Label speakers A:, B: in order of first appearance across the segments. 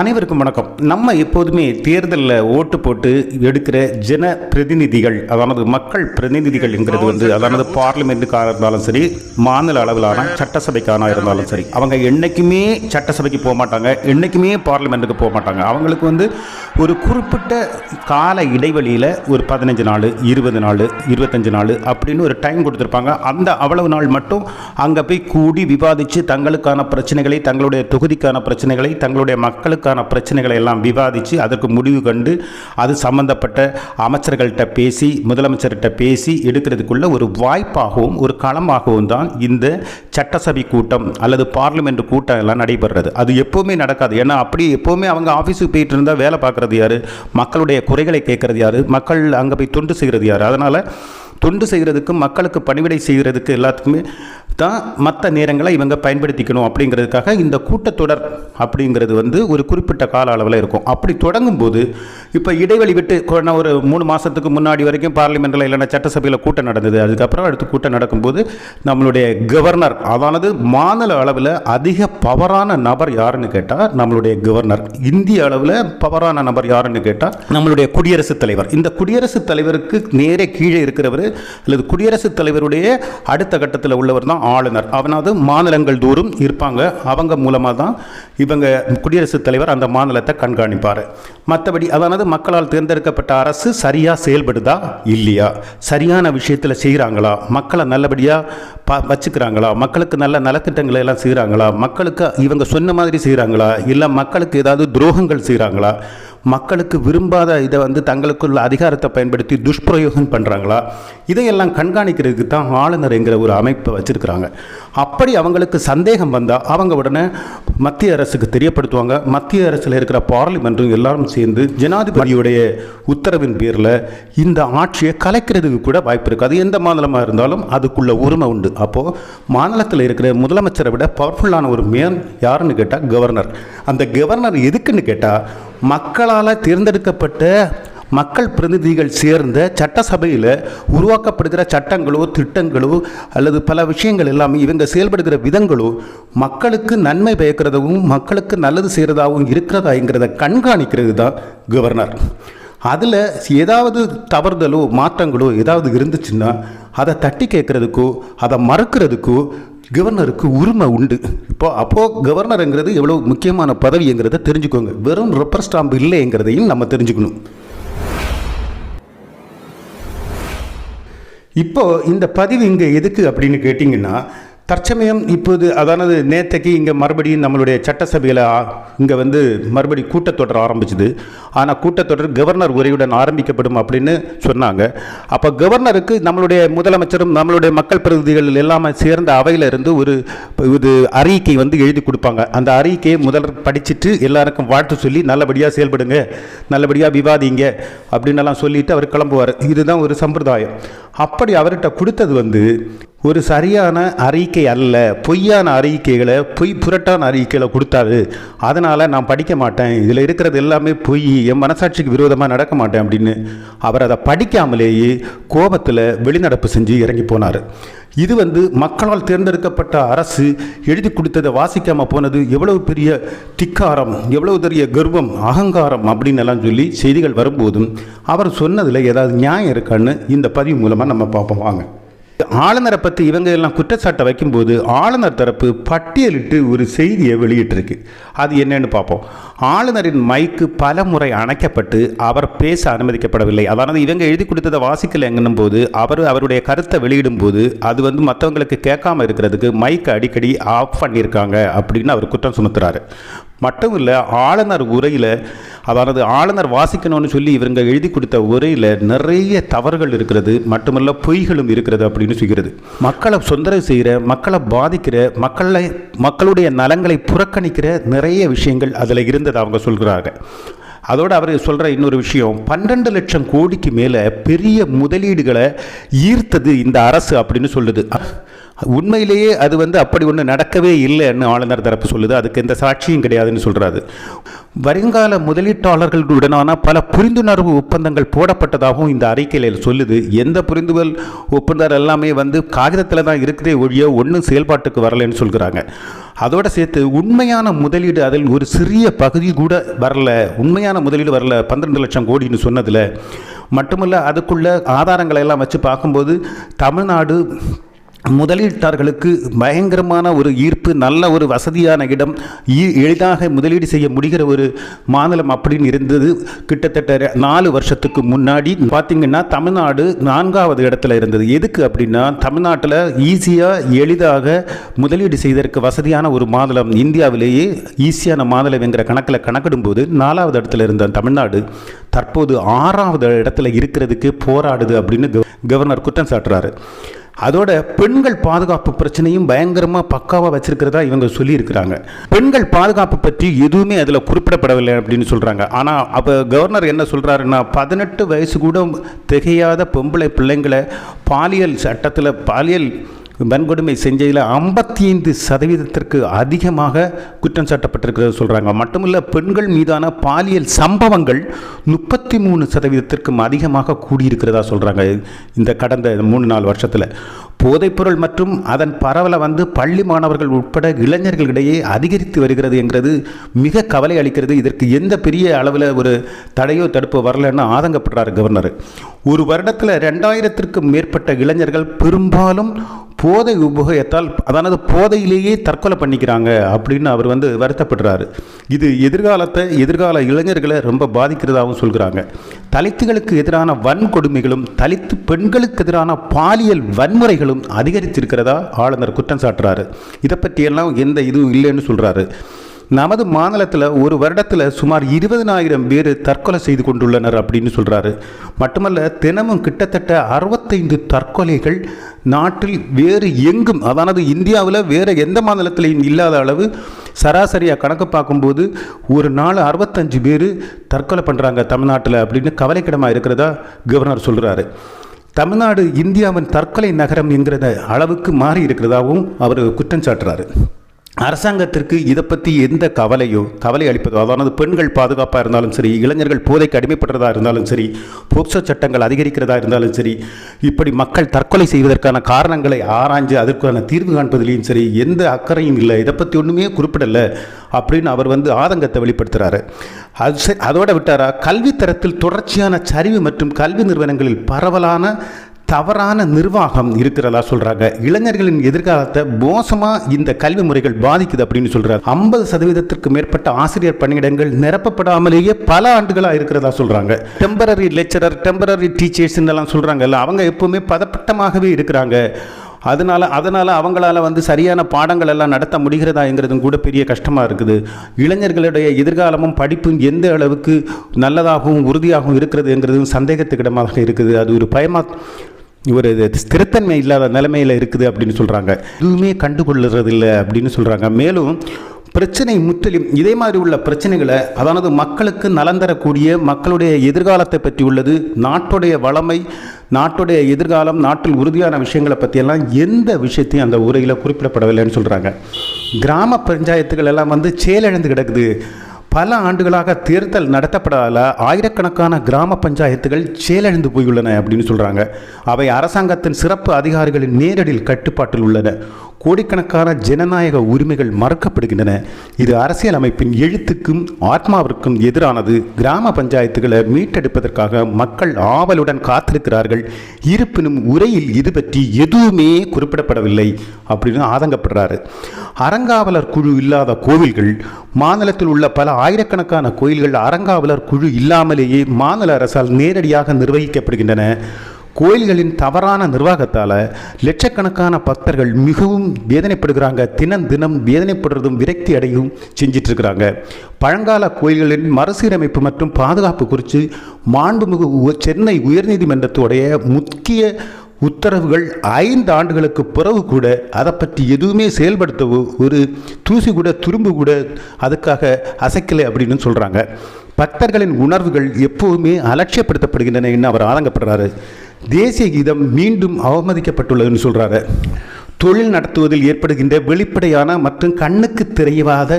A: அனைவருக்கும் வணக்கம். நம்ம எப்போதுமே தேர்தலில் ஓட்டு போட்டு எடுக்கிற ஜன பிரதிநிதிகள் அதாவது மக்கள் பிரதிநிதிகள்ங்கிறது வந்து அதாவது பார்லிமெண்ட்டுக்காக இருந்தாலும் சரி மாநில அளவிலான சட்டசபைக்கான இருந்தாலும் சரி அவங்க என்றைக்குமே சட்டசபைக்கு போக மாட்டாங்க என்றைக்குமே பார்லிமெண்ட்டுக்கு போக மாட்டாங்க. அவங்களுக்கு வந்து ஒரு குறிப்பிட்ட கால இடைவெளியில் ஒரு பதினஞ்சு நாள் இருபது நாள் இருபத்தஞ்சு நாள் அப்படின்னு ஒரு டைம் கொடுத்துருப்பாங்க. அந்த அவ்வளவு நாள் மட்டும் அங்கே போய் கூடி விவாதித்து தங்களுக்கான பிரச்சனைகளை தங்களுடைய தொகுதிக்கான பிரச்சனைகளை தங்களுடைய மக்களுக்கு மக்களுக்கான பிரச்சனைகளை எல்லாம் விவாதித்து அதற்கு முடிவு கண்டு அது சம்பந்தப்பட்ட அமைச்சர்கள்ட்ட பேசி முதலமைச்சர்கிட்ட பேசி எடுக்கிறதுக்குள்ள ஒரு வாய்ப்பாகவும் ஒரு களமாகவும் தான் இந்த சட்டசபை கூட்டம் அல்லது பார்லிமெண்ட் கூட்டம் எல்லாம் நடைபெறுறது. அது எப்போவுமே நடக்காது. ஏன்னா அப்படி எப்போவுமே அவங்க ஆஃபீஸுக்கு போயிட்டு இருந்தால் வேலை பார்க்குறது யார்? மக்களுடைய குறைகளை கேட்குறது யார்? மக்கள் அங்கே போய் தொண்டு செய்கிறது யார்? அதனால் தொண்டு செய்கிறதுக்கும் மக்களுக்கு பணிவிடை செய்கிறதுக்கு எல்லாத்துக்குமே தான் மற்ற நேரங்களை இவங்க பயன்படுத்திக்கணும் அப்படிங்கிறதுக்காக இந்த கூட்டத்தொடர் அப்படிங்கிறது வந்து ஒரு குறிப்பிட்ட கால அளவில் இருக்கும். அப்படி தொடங்கும்போது இப்போ இடைவெளி விட்டு ஒரு மூணு மாதத்துக்கு முன்னாடி வரைக்கும் பார்லிமெண்ட்டில் இல்லைன்னா சட்டசபையில் கூட்டம் நடந்தது. அதுக்கப்புறம் அடுத்து கூட்டம் நடக்கும்போது நம்மளுடைய கவர்னர் அதானது மாநில அளவில் அதிக பவரான நபர் யாருன்னு கேட்டால் நம்மளுடைய கவர்னர். இந்திய அளவில் பவரான நபர் யாருன்னு கேட்டால் நம்மளுடைய குடியரசுத் தலைவர். இந்த குடியரசுத் தலைவருக்கு நேரே கீழே இருக்கிறவர் அல்லது குடியரசுத் தலைவருடைய அடுத்த கட்டத்தில் உள்ளவர் தான் ஆளுநர். அவனாவது மாநிலங்கள் தோறும் இருப்பாங்க. அவங்க மூலமாக தான் இவங்க குடியரசுத் தலைவர் அந்த மாநிலத்தை கண்காணிப்பார். மற்றபடி அதானது மக்களால் தேர்ந்தெடுக்கப்பட்ட அரசு சரியாக செயல்படுதா? இல்லையா? சரியான விஷயத்தில் செய்கிறாங்களா மக்களை நல்லபடியாக ப வச்சுக்கிறாங்களா? மக்களுக்கு நல்ல நலத்திட்டங்களை எல்லாம் செய்கிறாங்களா மக்களுக்கு இவங்க சொன்ன மாதிரி செய்கிறாங்களா இல்லை மக்களுக்கு ஏதாவது துரோகங்கள் செய்கிறாங்களா மக்களுக்கு விரும்பாத இதை வந்து தங்களுக்குள்ள அதிகாரத்தை பயன்படுத்தி துஷ்பிரயோகம் பண்ணுறாங்களா இதையெல்லாம் கண்காணிக்கிறதுக்கு தான் ஆளுநர் என்கிற ஒரு அமைப்பை வச்சுருக்கிறாங்க அப்படி அவங்களுக்கு சந்தேகம் வந்தால் அவங்க உடனே மத்திய அரசுக்கு தெரியப்படுத்துவாங்க. மத்திய அரசில் இருக்கிற பார்லிமெண்ட்டும் எல்லாரும் சேர்ந்து ஜனாதிபதியுடைய உத்தரவின் பேரில் இந்த ஆட்சியை கலைக்கிறதுக்கு கூட வாய்ப்பு இருக்குது அது எந்த மாநிலமாக இருந்தாலும் அதுக்குள்ள உரிமை உண்டு. அப்போது மாநிலத்தில் இருக்கிற முதலமைச்சரை விட பவர்ஃபுல்லான ஒரு மேன் யாருன்னு கேட்டால் கவர்னர் அந்த கவர்னர் எதுக்குன்னு கேட்டால் மக்களால் தேர்ந்தெடுக்கப்பட்ட மக்கள் பிரதிநிதிகள் சேர்ந்த சட்டசபையில் உருவாக்கப்படுகிற சட்டங்களோ திட்டங்களோ அல்லது பல விஷயங்கள் எல்லாமே இவங்க செயல்படுகிற விதங்களோ மக்களுக்கு நன்மை பயக்கிறதாகவும் மக்களுக்கு நல்லது செய்கிறதாகவும் இருக்கிறதாங்கிறத கண்காணிக்கிறது தான் கவர்னர். அதில் ஏதாவது தவறுதலோ மாற்றங்களோ ஏதாவது இருந்துச்சுன்னா அதை தட்டி கேட்குறதுக்கோ அதை மறுக்கிறதுக்கோ கவர்னருக்கு உரிமை உண்டு. இப்போ அப்போது கவர்னருங்கிறது எவ்வளோ முக்கியமான பதவிங்கிறத தெரிஞ்சுக்கோங்க. வெறும் ரப்பர் ஸ்டாம்ப் இல்லைங்கிறதையும் நம்ம தெரிஞ்சுக்கணும். இப்போ இந்த பதிவு இங்கே எதுக்கு அப்படின்னு கேட்டிங்கன்னா தற்சமயம் இப்போது அதானது நேற்றைக்கு இங்கே மறுபடியும் நம்மளுடைய சட்டசபையில் இங்கே வந்து மறுபடி கூட்டத்தொடர் ஆரம்பிச்சுது. ஆனால் கூட்டத்தொடர் கவர்னர் உரையுடன் ஆரம்பிக்கப்படும் அப்படின்னு சொன்னாங்க. அப்போ கவர்னருக்கு நம்மளுடைய முதலமைச்சரும் நம்மளுடைய மக்கள் பிரதிநிதிகள் எல்லாமே சேர்ந்த அவையில இருந்து ஒரு இது அறிக்கை வந்து எழுதி கொடுப்பாங்க. அந்த அறிக்கையை முதல்வர் படிச்சுட்டு எல்லாருக்கும் வாழ்த்து சொல்லி நல்லபடியாக செயல்படுங்க நல்லபடியாக விவாதிங்க அப்படின்னு எல்லாம் அவர் கிளம்புவார். இதுதான் ஒரு சம்பிரதாயம். அப்படி அவர்கிட்ட கொடுத்தது வந்து ஒரு சரியான அறிக்கை அல்ல. பொய்யான அறிக்கைகளை பொய் புரட்டான அறிக்கைகளை கொடுத்தாரு அதனால் நான் படிக்க மாட்டேன். இதில் இருக்கிறது எல்லாமே பொய். என் மனசாட்சிக்கு விரோதமாக நடக்க மாட்டேன் அப்படின்னு அவர் அதை படிக்காமலேயே கோபத்தில் வெளிநடப்பு செஞ்சு இறங்கி போனார். இது வந்து மக்களால் தேர்ந்தெடுக்கப்பட்ட அரசு எழுதி கொடுத்ததை வாசிக்காமல் போனது எவ்வளவு பெரிய திக்காரம் எவ்வளவு பெரிய கர்வம் அகங்காரம் அப்படின்னு எல்லாம் சொல்லி செய்திகள் வரும்போதும் அவர் சொன்னதில் ஏதாவது நியாயம் இருக்கான்னு இந்த பதிவு மூலமாக நம்ம பார்ப்போம். வாங்க. ஆளுநரை பற்றி இவங்க எல்லாம் குற்றச்சாட்டை வைக்கும்போது ஆளுநர் தரப்பு பட்டியலிட்டு ஒரு செய்தியை வெளியிட்டிருக்கு. அது என்னன்னு பார்ப்போம். ஆளுநரின் மைக்கு பல முறை அணைக்கப்பட்டு அவர் பேச அனுமதிக்கப்படவில்லை. அதாவது இவங்க எழுதி கொடுத்ததை வாசிக்கலைங்கன்னும் போது அவர் அவருடைய கருத்தை வெளியிடும் போது அது வந்து மற்றவங்களுக்கு கேட்காம இருக்கிறதுக்கு மைக்கை அடிக்கடி ஆஃப் பண்ணியிருக்காங்க அப்படின்னு அவர் குற்றம் சுமத்துறாரு. மட்டும் இல்லை ஆளுநர் உரையில் அதாவது ஆளுநர் வாசிக்கணும்னு சொல்லி இவருங்க எழுதி கொடுத்த உரையில் நிறைய தவறுகள் இருக்கிறது மட்டுமல்ல பொய்களும் இருக்கிறது அப்படின்னு சொல்கிறது. மக்களை சொந்தரவு செய்கிற மக்களை பாதிக்கிற மக்களை மக்களுடைய நலங்களை புறக்கணிக்கிற நிறைய விஷயங்கள் அதில் இருந்தது அவங்க சொல்கிறாங்க. அதோடு அவர் சொல்கிற இன்னொரு விஷயம் பன்னெண்டு லட்சம் கோடிக்கு மேலே பெரிய முதலீடுகளை ஈர்த்தது இந்த அரசு அப்படின்னு சொல்லுது. உண்மையிலேயே அது வந்து அப்படி ஒன்று நடக்கவே இல்லைன்னு ஆளுநர் தரப்பு சொல்லுது. அதுக்கு எந்த சாட்சியும் கிடையாதுன்னு சொல்கிறாரு வருங்கால முதலீட்டாளர்களுடனான பல புரிந்துணர்வு ஒப்பந்தங்கள் போடப்பட்டதாகவும் இந்த அறிக்கையில் சொல்லுது. எந்த புரிந்துணர்வு ஒப்பந்தம் எல்லாமே வந்து காகிதத்தில் தான் இருக்கிறதே ஒழிய ஒன்றும் செயல்பாட்டுக்கு வரலைன்னு சொல்கிறாங்க. அதோடு சேர்த்து உண்மையான முதலீடு அதில் ஒரு சிறிய பகுதி கூட வரல. உண்மையான முதலீடு வரல. பன்னிரெண்டு லட்சம் கோடின்னு சொன்னதில். மட்டுமல்ல அதுக்குள்ள ஆதாரங்களை எல்லாம் வச்சு பார்க்கும்போது தமிழ்நாடு முதலீட்டாளர்களுக்கு பயங்கரமான ஒரு ஈர்ப்பு நல்ல ஒரு வசதியான இடம் ஈ- எளிதாக முதலீடு செய்ய முடிகிற ஒரு மாநிலம் அப்படின்னு இருந்தது. கிட்டத்தட்ட நாலு வருஷத்துக்கு முன்னாடி பார்த்தீங்கன்னா தமிழ்நாடு நான்காவது இடத்துல இருந்தது. எதுக்கு அப்படின்னா தமிழ்நாட்டில் ஈஸியாக எளிதாக முதலீடு செய்வதற்கு வசதியான ஒரு மாநிலம் இந்தியாவிலேயே ஈஸியான மாநிலம் என்கிற கணக்கில் கணக்கிடும்போது நாலாவது இடத்துல இருந்த தமிழ்நாடு தற்போது ஆறாவது இடத்துல இருக்கிறதுக்கு போராடுது அப்படின்னு கவர்னர் குற்றம் சாட்டுறாரு. அதோட பெண்கள் பாதுகாப்பு பிரச்சனையும் பயங்கரமாக பக்காவாக வச்சிருக்கிறதா இவங்க சொல்லியிருக்கிறாங்க. பெண்கள் பாதுகாப்பு பற்றி எதுவுமே அதில் குறிப்பிடப்படவில்லை அப்படின்னு சொல்கிறாங்க ஆனால் அப்போ கவர்னர் என்ன சொல்கிறாருன்னா பதினெட்டு வயசு கூட திகையாத பொம்பளை பிள்ளைங்களை பாலியல் சட்டத்தில் பாலியல் வன்கொடுமை செஞ்சதில் ஐம்பத்தி ஐந்து சதவீதத்திற்கு அதிகமாக குற்றம் சாட்டப்பட்டிருக்கிறது சொல்கிறாங்க மட்டுமல்ல பெண்கள் மீதான பாலியல் சம்பவங்கள் முப்பத்தி மூணு சதவீதத்திற்கும் அதிகமாக கூடியிருக்கிறதா சொல்கிறாங்க இந்த கடந்த மூணு நாலு வருஷத்தில். போதைப்பொருள் மற்றும் அதன் பரவலை வந்து பள்ளி மாணவர்கள் உட்பட இளைஞர்களிடையே அதிகரித்து வருகிறது என்கிறது மிக கவலை அளிக்கிறது. இதற்கு எந்த பெரிய அளவில் ஒரு தடையோ தடுப்போ வரலன்னு ஆதங்கப்படுறார் கவர்னர். ஒரு வருடத்தில் ரெண்டாயிரத்திற்கும் மேற்பட்ட இளைஞர்கள் பெரும்பாலும் போதை உபயோகத்தால் அதானது போதையிலேயே தற்கொலை பண்ணிக்கிறாங்க அப்படின்னு அவர் வந்து வருத்தப்படுறாரு. இது எதிர்காலத்தை எதிர்கால இளைஞர்களை ரொம்ப பாதிக்கிறதாகவும் சொல்கிறாங்க. தலித்துகளுக்கு எதிரான வன்கொடுமைகளும் தலித்து பெண்களுக்கு எதிரான பாலியல் வன்முறைகளும் அதிகரித்திருக்கிறதா ஆளுநர் குற்றம் சாட்டுறாரு. இதை பற்றியெல்லாம் எந்த இதுவும் இல்லைன்னு சொல்கிறாரு நமது மாநிலத்தில் ஒரு வருடத்தில் சுமார் இருபதனாயிரம் பேர் தற்கொலை செய்து கொண்டுள்ளனர் அப்படின்னு சொல்கிறாரு மட்டுமல்ல தினமும் கிட்டத்தட்ட அறுபத்தைந்து தற்கொலைகள் நாட்டில் வேறு எங்கும் அதானது இந்தியாவில் வேறு எந்த மாநிலத்திலையும் இல்லாத அளவு சராசரியாக கணக்கு பார்க்கும்போது ஒரு நாள் அறுபத்தஞ்சு பேர் தற்கொலை பண்ணுறாங்க தமிழ்நாட்டில் அப்படின்னு கவலைக்கிடமாக இருக்கிறதா கவர்னர் சொல்கிறாரு தமிழ்நாடு இந்தியாவின் தற்கொலை நகரம் என்கிறத அளவுக்கு மாறி இருக்கிறதாகவும் அவர் குற்றம் சாட்டுறாரு. அரசாங்கத்திற்கு இதை பற்றி எந்த கவலையோ கவலை அளிப்பதோ அதாவது பெண்கள் பாதுகாப்பாக இருந்தாலும் சரி இளைஞர்கள் போதைக்கு அடிமைப்படுறதா இருந்தாலும் சரி போக்சோ சட்டங்கள் அதிகரிக்கிறதா இருந்தாலும் சரி இப்படி மக்கள் தற்கொலை செய்வதற்கான காரணங்களை ஆராய்ஞ்சு அதற்கான தீர்வு காண்பதிலையும் சரி எந்த அக்கறையும் இல்லை இதை பற்றி ஒன்றுமே குறிப்பிடலை அப்படின்னு அவர் வந்து ஆதங்கத்தை வெளிப்படுத்துகிறாரு அது சரி அதோட விட்டாரா கல்வித்தரத்தில் தொடர்ச்சியான சரிவு மற்றும் கல்வி நிறுவனங்களில் பரவலான தவறான நிர்வாகம் இருக்கிறதா சொல்றாங்க. இளைஞர்களின் எதிர்காலத்தை மோசமாக இந்த கல்வி முறைகள் பாதிக்குது அப்படின்னு சொல்றாங்க ஐம்பது சதவீதத்திற்கு மேற்பட்ட ஆசிரியர் பணியிடங்கள் நிரப்பப்படாமலேயே பல ஆண்டுகளாக இருக்கிறதா சொல்றாங்க. டெம்பரரி லெக்சரர் டெம்பரரி டீச்சர்ஸ் எல்லாம் சொல்றாங்கல்ல. அவங்க எப்பவுமே பதப்பட்டமாகவே இருக்கிறாங்க. அதனால் அதனால் அவங்களால வந்து சரியான பாடங்கள் எல்லாம் நடத்த முடிகிறதாங்கிறதும் கூட பெரிய கஷ்டமாக இருக்குது. இளைஞர்களுடைய எதிர்காலமும் படிப்பும் எந்த அளவுக்கு நல்லதாகவும் உறுதியாகவும் இருக்கிறதுங்கிறதும் சந்தேகத்துக்கிடமாக இருக்குது. அது ஒரு பயமா ஒரு ஸ்திரத்தன்மை இல்லாத நிலைமையில் இருக்குது அப்படின்னு சொல்கிறாங்க எதுவுமே கண்டுகொள்ளுறதில்லை அப்படின்னு சொல்கிறாங்க மேலும் பிரச்சனை முற்றிலும் இதே மாதிரி உள்ள பிரச்சனைகளை அதாவது மக்களுக்கு நலன் தரக்கூடிய மக்களுடைய எதிர்காலத்தை பற்றி உள்ளது நாட்டுடைய வளமை நாட்டுடைய எதிர்காலம் நாட்டில் உறுதியான விஷயங்களை பற்றியெல்லாம் எந்த விஷயத்தையும் அந்த உரையில் குறிப்பிடப்படவில்லைன்னு சொல்கிறாங்க கிராம பஞ்சாயத்துகள் எல்லாம் வந்து செயலிழந்து கிடக்குது. பல ஆண்டுகளாக தேர்தல் நடத்தப்படாத ஆயிரக்கணக்கான கிராம பஞ்சாயத்துகள் செயலிழந்து போயுள்ளன அப்படின்னு சொல்கிறாங்க அவை அரசாங்கத்தின் சிறப்பு அதிகாரிகளின் நேரடியில் கட்டுப்பாட்டில் உள்ளன. கோடிக்கணக்கான ஜனநாயக உரிமைகள் மறுக்கப்படுகின்றன. இது அரசியல் அமைப்பின் எழுத்துக்கும் ஆத்மாவிற்கும் எதிரானது. கிராம பஞ்சாயத்துகளை மீட்டெடுப்பதற்காக மக்கள் ஆவலுடன் காத்திருக்கிறார்கள். இருப்பினும் உரையில் இது பற்றி எதுவுமே குறிப்பிடப்படவில்லை அப்படின்னு ஆதங்கப்படுறாரு. அறங்காவலர் குழு இல்லாத கோவில்கள் மாநிலத்தில் உள்ள பல ஆயிரக்கணக்கான கோயில்கள் அறங்காவலர் குழு இல்லாமலேயே மாநில அரசால் நேரடியாக நிர்வகிக்கப்படுகின்றன. கோயில்களின் தவறான நிர்வாகத்தால் லட்சக்கணக்கான பக்தர்கள் மிகவும் வேதனைப்படுகிறாங்க. தினம் தினம் வேதனைப்படுறதும் விரக்தி அடையும் செஞ்சிட்ருக்கிறாங்க பழங்கால கோயில்களின் மறுசீரமைப்பு மற்றும் பாதுகாப்பு குறித்து மாண்புமிகு சென்னை உயர்நீதிமன்றத்துடைய முக்கிய உத்தரவுகள் ஐந்து ஆண்டுகளுக்கு பிறகு கூட அதை பற்றி எதுவுமே செயல்படுத்தவோ ஒரு தூசி கூட துரும்பு கூட அதுக்காக அசைக்கலை அப்படின்னு சொல்கிறாங்க பக்தர்களின் உணர்வுகள் எப்போதுமே அலட்சியப்படுத்தப்படுகின்றன என்று அவர் ஆதங்கப்படுறாரு. தேசிய கீதம் மீண்டும் அவமதிக்கப்பட்டுள்ளதுன்னு சொல்கிறாரு தொழில் நடத்துவதில் ஏற்படுகின்ற வெளிப்படையான மற்றும் கண்ணுக்கு தெரியவாத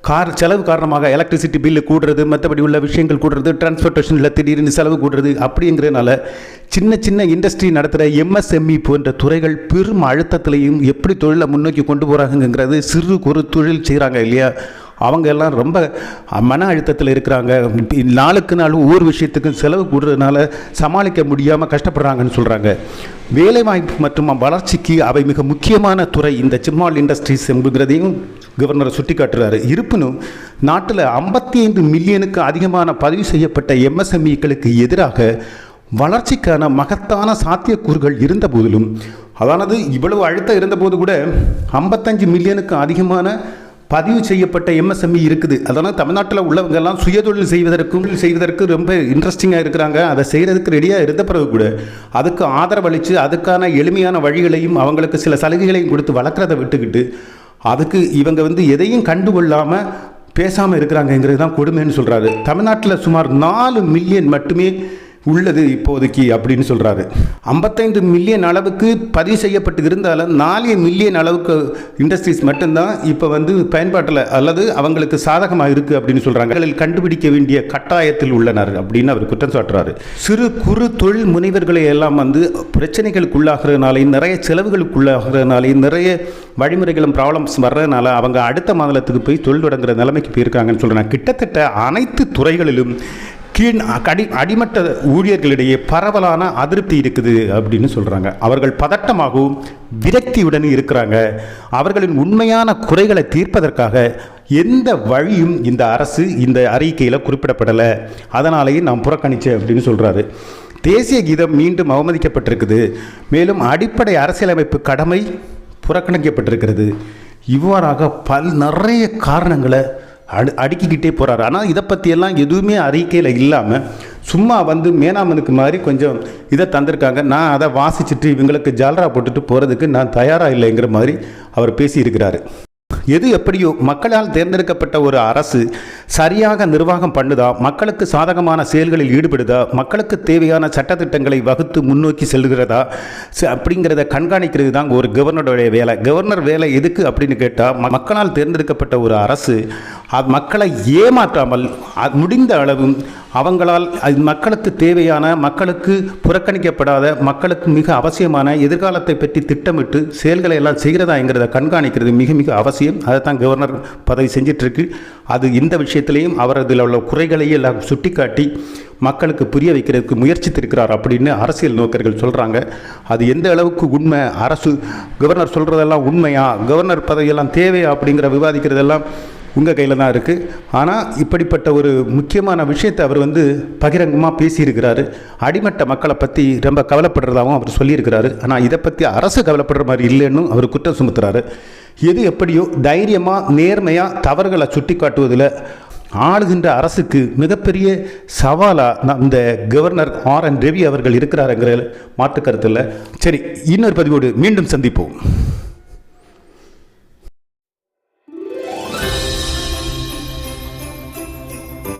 A: கார் செலவு காரணமாக எலக்ட்ரிசிட்டி பில்லு கூடுறது மற்றபடி உள்ள விஷயங்கள் கூடுறது டிரான்ஸ்போர்ட்டேஷனில் திடீர்னு செலவு கூடுறது அப்படிங்கிறதுனால சின்ன சின்ன இண்டஸ்ட்ரி நடத்துகிற எம்எஸ்எம்இ போன்ற துறைகள் பெரும் அழுத்தத்திலையும் எப்படி தொழிலை முன்னோக்கி கொண்டு போகிறாங்கங்கிறது சிறு குறு தொழில் செய்கிறாங்க இல்லையா? அவங்க எல்லாம் ரொம்ப மன அழுத்தத்தில் இருக்கிறாங்க. நாளுக்கு நாள் ஒவ்வொரு விஷயத்துக்கும் செலவு கூடுறதுனால சமாளிக்க முடியாமல் கஷ்டப்படுறாங்கன்னு சொல்கிறாங்க வேலைவாய்ப்பு மற்றும் வளர்ச்சிக்கு அவை மிக முக்கியமான துறை இந்த சிம்மால் இண்டஸ்ட்ரீஸ் என்பதுங்கிறதையும் கவர்னர் சுட்டிக்காட்டுறாரு. இருப்பினும் நாட்டில் ஐம்பத்தி ஐந்து மில்லியனுக்கு அதிகமான பதிவு செய்யப்பட்ட எம்எஸ்எம்இக்களுக்கு எதிராக வளர்ச்சிக்கான மகத்தான சாத்தியக்கூறுகள் இருந்த போதிலும் அதானது இவ்வளவு அழுத்தம் இருந்தபோது கூட ஐம்பத்தஞ்சு மில்லியனுக்கு அதிகமான பதிவு செய்யப்பட்ட எம்எஸ்எம்இ இருக்குது. அதனால் தமிழ்நாட்டில் உள்ளவங்க எல்லாம் சுயதொழில் செய்வதற்கும் செய்வதற்கு ரொம்ப இன்ட்ரெஸ்டிங்காக இருக்கிறாங்க. அதை செய்கிறதுக்கு ரெடியாக இருந்த பிறகு கூட அதுக்கு ஆதரவளித்து அதுக்கான எளிமையான வழிகளையும் அவங்களுக்கு சில சலுகைகளையும் கொடுத்து வளர்க்குறதை விட்டுக்கிட்டு அதுக்கு இவங்க வந்து எதையும் கண்டுகொள்ளாமல் பேசாமல் இருக்கிறாங்கங்கிறது தான் கொடுமைன்னு சொல்கிறாரு தமிழ்நாட்டில் சுமார் நாலு மில்லியன் மட்டுமே உள்ளது இப்போதைக்கு அப்படின்னு சொல்கிறாரு ஐம்பத்தைந்து மில்லியன் அளவுக்கு பதிவு செய்யப்பட்டு இருந்தாலும் நாலு மில்லியன் அளவுக்கு இண்டஸ்ட்ரீஸ் மட்டும்தான் இப்போ வந்து பயன்பாட்டில் அல்லது அவங்களுக்கு சாதகமாக இருக்குது அப்படின்னு சொல்கிறாங்க அதில் கண்டுபிடிக்க வேண்டிய கட்டாயத்தில் உள்ளனர் அப்படின்னு அவர் குற்றம் சாட்டுறாரு. சிறு குறு தொழில் முனைவர்களை எல்லாம் வந்து பிரச்சனைகளுக்குள்ளாகிறதுனாலையும் நிறைய செலவுகளுக்குள்ளாகிறதுனாலையும் நிறைய வழிமுறைகளும் ப்ராப்ளம்ஸ் வர்றதுனால அவங்க அடுத்த மாநிலத்துக்கு போய் தொழில் தொடங்குற நிலைமைக்கு போயிருக்காங்கன்னு சொல்கிறாங்க கிட்டத்தட்ட அனைத்து துறைகளிலும் கீழ் அடி அடிமட்ட ஊழியர்களிடையே பரவலான அதிருப்தி இருக்குது அப்படின்னு சொல்கிறாங்க அவர்கள் பதட்டமாகவும் விரக்தியுடன் இருக்கிறாங்க. அவர்களின் உண்மையான குறைகளை தீர்ப்பதற்காக எந்த வழியும் இந்த அரசு இந்த அறிக்கையில் குறிப்பிடப்படலை. அதனாலேயே நான் புறக்கணிச்சேன் அப்படின்னு சொல்கிறாரு தேசிய கீதம் மீண்டும் அவமதிக்கப்பட்டிருக்குது. மேலும் அடிப்படை அரசியலமைப்பு கடமை புறக்கணிக்கப்பட்டிருக்கிறது. இவ்வாறாக பல் நிறைய காரணங்களை அடு அடுக்கிக்கிட்டே போகிறாரு ஆனால் இதை பற்றியெல்லாம் எதுவுமே அறிக்கையில் இல்லாமல் சும்மா வந்து மேனாமனுக்கு மாதிரி கொஞ்சம் இதை தந்திருக்காங்க. நான் அதை வாசிச்சுட்டு இவங்களுக்கு ஜால்ரா போட்டுட்டு போகிறதுக்கு நான் தயாராக இல்லைங்கிற மாதிரி அவர் பேசியிருக்கிறாரு. எது எப்படியோ மக்களால் தேர்ந்தெடுக்கப்பட்ட ஒரு அரசு சரியாக நிர்வாகம் பண்ணுதா மக்களுக்கு சாதகமான செயல்களில் ஈடுபடுதா மக்களுக்கு தேவையான சட்டத்திட்டங்களை வகுத்து முன்னோக்கி செல்கிறதா ச- அப்படிங்கிறத கண்காணிக்கிறது தான் ஒரு கவர்னருடைய வேலை. கவர்னர் வேலை எதுக்கு அப்படின்னு கேட்டால் மக்களால் தேர்ந்தெடுக்கப்பட்ட ஒரு அரசு மக்களை ஏமாற்றாமல் அது முடிந்த அளவும் அவங்களால் அது மக்களுக்கு தேவையான மக்களுக்கு புறக்கணிக்கப்படாத மக்களுக்கு மிக அவசியமான எதிர்காலத்தை பற்றி திட்டமிட்டு செயல்களை எல்லாம் செய்கிறதாங்கிறத கண்காணிக்கிறது மிக மிக அவசியம். அதை தான் கவர்னர் பதவி செஞ்சிட்ருக்கு. அது இந்த விஷயத்திலையும் அவர் அதில் உள்ள குறைகளையும் எல்லாம் சுட்டிக்காட்டி மக்களுக்கு புரிய வைக்கிறதுக்கு முயற்சித்திருக்கிறார் அப்படின்னு அரசியல் நோக்கர்கள் சொல்கிறாங்க அது எந்த அளவுக்கு உண்மை? அரசு கவர்னர் சொல்கிறதெல்லாம் உண்மையா? கவர்னர் பதவியெல்லாம் தேவையா அப்படிங்கிற விவாதிக்கிறதெல்லாம் உங்கள் கையில் தான் இருக்குது ஆனால் இப்படிப்பட்ட ஒரு முக்கியமான விஷயத்தை அவர் வந்து பகிரங்கமாக பேசியிருக்கிறாரு. அடிமட்ட மக்களை பற்றி ரொம்ப கவலைப்படுறதாகவும் அவர் சொல்லியிருக்கிறாரு. ஆனால் இதை பற்றி அரசு கவலைப்படுற மாதிரி இல்லைன்னு அவர் குற்றம் சுமத்துறாரு. எது எப்படியோ தைரியமாக நேர்மையாக தவறுகளை சுட்டி காட்டுவதில் ஆளுகின்ற அரசுக்கு மிகப்பெரிய சவாலாக இந்த கவர்னர் ஆர் என் ரவி அவர்கள் இருக்கிறாருங்கிற மாற்று கருத்தில் சரி இன்னொரு பதிவோடு மீண்டும் சந்திப்போம்.